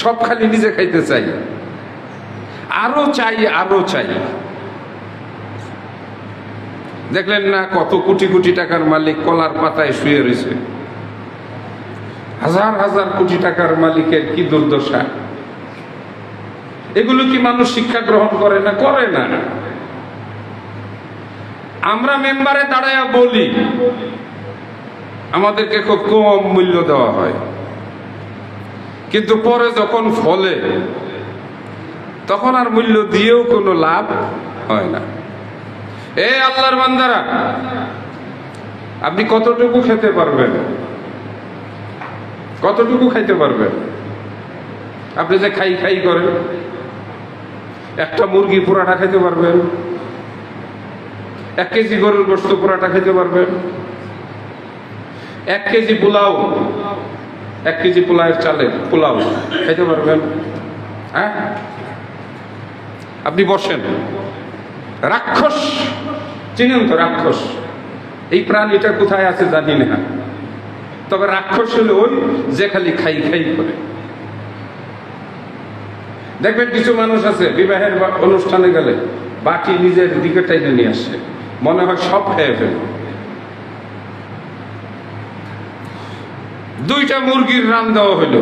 সব খালি নিজে খাইতে চাই। আরও চাই আরও চাই। দেখলেন না কত কোটি কোটি টাকার মালিক কলার পাতায় শুয়ে রয়েছে। হাজার হাজার কোটি টাকার মালিকের কি দুর্দশা। এগুলো কি মানুষ শিক্ষা গ্রহণ করে না? করে না। আমরা মেম্বারে দাঁড়ায় বলি, আমাদেরকে খুব কম মূল্য দেওয়া হয়। কিন্তু পরে যখন ফলে, তখন আর মূল্য দিয়েও কোনো লাভ হয় না। এ আল্লাহর বান্দারা, আপনি কতটুকু খেতে পারবেন? কতটুকু খাইতে পারবেন? আপনি যে খাই খাই করেন, একটা মুরগি পোড়াটা খাইতে পারবেন, এক কেজি গরুর গোস্ত পোড়াটা খেতে পারবেন, এক কেজি পোলাও এক কেজি পোলাওয়ের চালে, পোলাও। খেতে পারবেন? হ্যাঁ? আপনি বসেন। রাক্ষস! চিনেন তো, রাক্ষস। এই প্রাণীটা কোথায় আছে জানি না। তবে রাক্ষস হলো ওই যে খালি খাই খাই করে। দেখবেন কিছু মানুষ আছে, বিবাহের অনুষ্ঠানে গেলে বাকি নিজের দিকে টাইনে নিয়ে আসে। মনে হয় সব খেয়ে ফেলে। দুইটা মুরগির রান দেওয়া হইল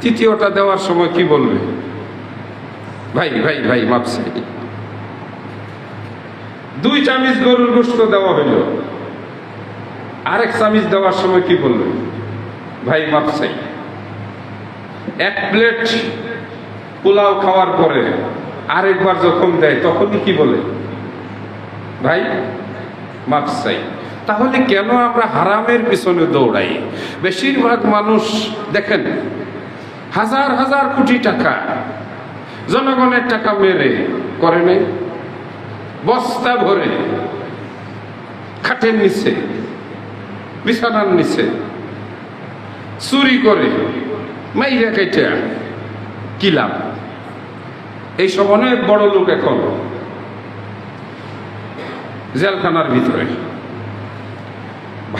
তৃতীয়টা দেওয়ার সময় কি বলবে? ভাই ভাই ভাই মাপসাই দুই চামিচ গরুর গোস্ত দেওয়া হইল আরেক চামিচ দেওয়ার সময় কি বলবে? ভাই মাপসাই এক প্লেট পোলাও খাওয়ার পরে আরেকবার যখন দেয়, তখনই কি বলে? ভাই মাপসাই তাহলে কেন আমরা হারামের পিছনে দৌড়াই? বেশিরভাগ মানুষ, দেখেন, হাজার হাজার কোটি টাকা জনগণের টাকা মেরে করে নাই বস্তা ভরে, খাটের নিচে, বিছানার নিচে, চুরি করে, মাইরা কেটে কি লাভ? এইসব অনেক বড় লোক এখন জেলখানার ভিতরে।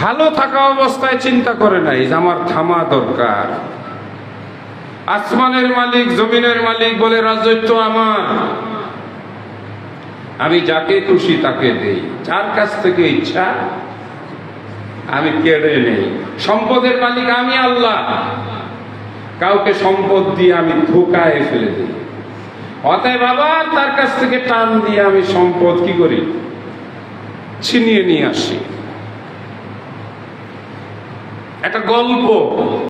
ভালো থাকা অবস্থায় চিন্তা করে নাই যে আমার থামা দরকার। আসমানের মালিক, জমিনের মালিক বলে, রাজত্ব আমার। আমি যাকে খুশি তাকে দেই। যার কাছ থেকে ইচ্ছা, আমি কেড়ে নেই। সম্পদের মালিক আমি আল্লাহ। কাউকে সম্পদ দিয়ে আমি ধোকায় ফেলে দিই। অতএব আবার তার কাছ থেকে টান দিয়ে আমি সম্পদ কি করি? ছিনিয়ে নিয়ে আসি। গল্প